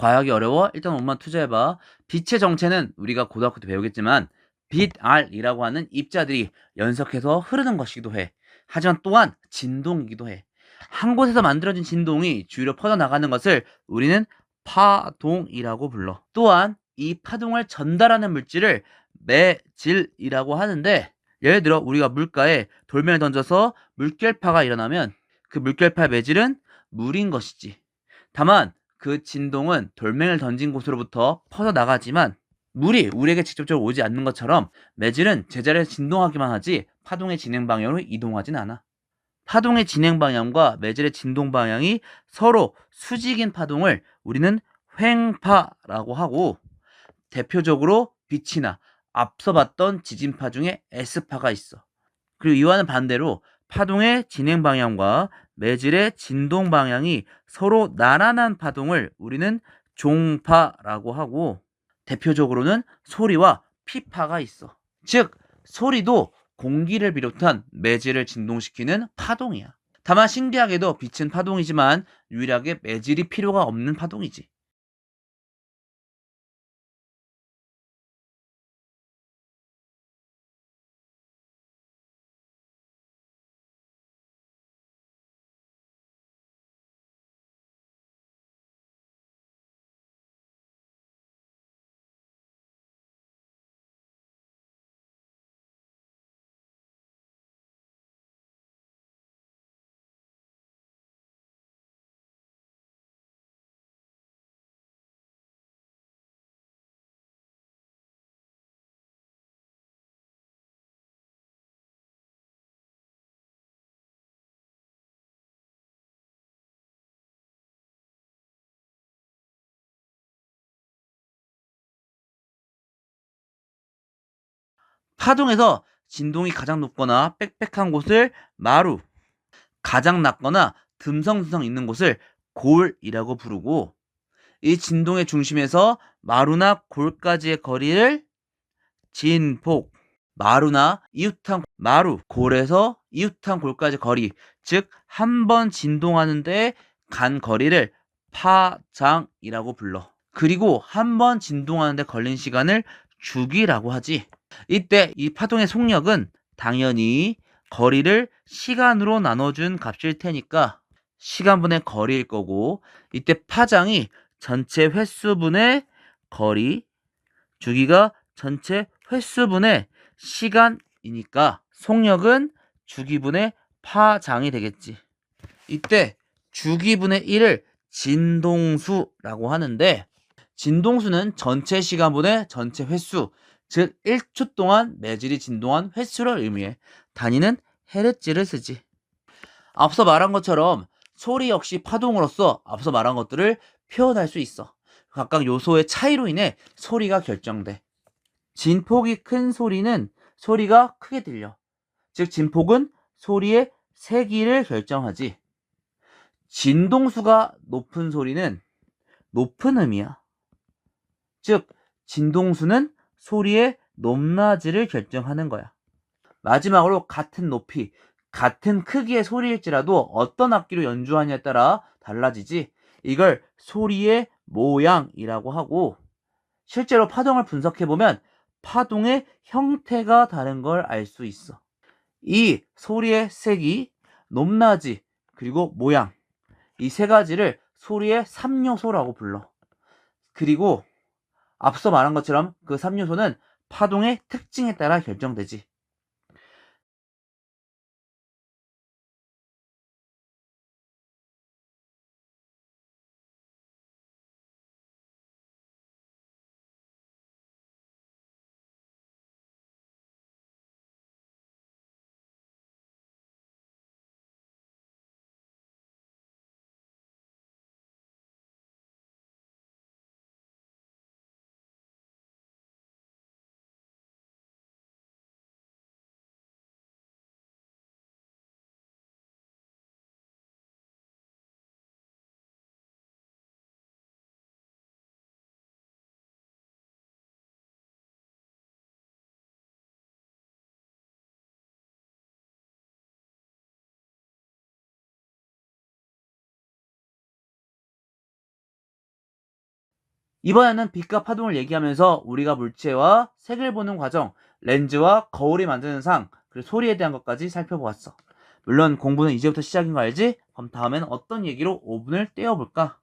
과학이 어려워? 일단 5만 투자해봐. 빛의 정체는 우리가 고등학교 때 배우겠지만 빛 R이라고 하는 입자들이 연속해서 흐르는 것이기도 해. 하지만 또한 진동이기도 해. 한 곳에서 만들어진 진동이 주위로 퍼져나가는 것을 우리는 파동이라고 불러. 또한 이 파동을 전달하는 물질을 매질이라고 하는데 예를 들어 우리가 물가에 돌멩이를 던져서 물결파가 일어나면 그 물결파의 매질은 물인 것이지. 다만 그 진동은 돌멩이를 던진 곳으로부터 퍼져나가지만 물이 우리에게 직접적으로 오지 않는 것처럼 매질은 제자리에서 진동하기만 하지 파동의 진행 방향으로 이동하진 않아. 파동의 진행 방향과 매질의 진동 방향이 서로 수직인 파동을 우리는 횡파라고 하고 대표적으로 빛이나 앞서 봤던 지진파 중에 S파가 있어. 그리고 이와는 반대로 파동의 진행 방향과 매질의 진동 방향이 서로 나란한 파동을 우리는 종파라고 하고 대표적으로는 소리와 피파가 있어. 즉 소리도 공기를 비롯한 매질을 진동시키는 파동이야. 다만 신기하게도 빛은 파동이지만 유일하게 매질이 필요가 없는 파동이지. 파동에서 진동이 가장 높거나 빽빽한 곳을 마루, 가장 낮거나 듬성듬성 있는 곳을 골이라고 부르고 이 진동의 중심에서 마루나 골까지의 거리를 진폭, 마루나 이웃한 마루, 골에서 이웃한 골까지 거리, 즉 한 번 진동하는데 간 거리를 파장이라고 불러. 그리고 한 번 진동하는데 걸린 시간을 주기라고 하지. 이때 이 파동의 속력은 당연히 거리를 시간으로 나눠준 값일 테니까 시간분의 거리일 거고 이때 파장이 전체 횟수분의 거리 주기가 전체 횟수분의 시간이니까 속력은 주기분의 파장이 되겠지. 이때 주기분의 1을 진동수라고 하는데 진동수는 전체 시간분의 전체 횟수 즉 1초 동안 매질이 진동한 횟수를 의미해 단위는 헤르츠를 쓰지. 앞서 말한 것처럼 소리 역시 파동으로서 앞서 말한 것들을 표현할 수 있어. 각각 요소의 차이로 인해 소리가 결정돼. 진폭이 큰 소리는 소리가 크게 들려. 즉 진폭은 소리의 세기를 결정하지. 진동수가 높은 소리는 높은 음이야. 즉 진동수는 소리의 높낮이를 결정하는 거야. 마지막으로 같은 높이, 같은 크기의 소리일지라도 어떤 악기로 연주하냐에 따라 달라지지. 이걸 소리의 모양이라고 하고 실제로 파동을 분석해 보면 파동의 형태가 다른 걸 알 수 있어. 이 소리의 색이, 높낮이, 그리고 모양 이 세 가지를 소리의 3요소라고 불러. 그리고 앞서 말한 것처럼 그 3요소는 파동의 특징에 따라 결정되지. 이번에는 빛과 파동을 얘기하면서 우리가 물체와 색을 보는 과정, 렌즈와 거울이 만드는 상, 그리고 소리에 대한 것까지 살펴보았어. 물론 공부는 이제부터 시작인 거 알지? 그럼 다음엔 어떤 얘기로 5분을 떼어볼까?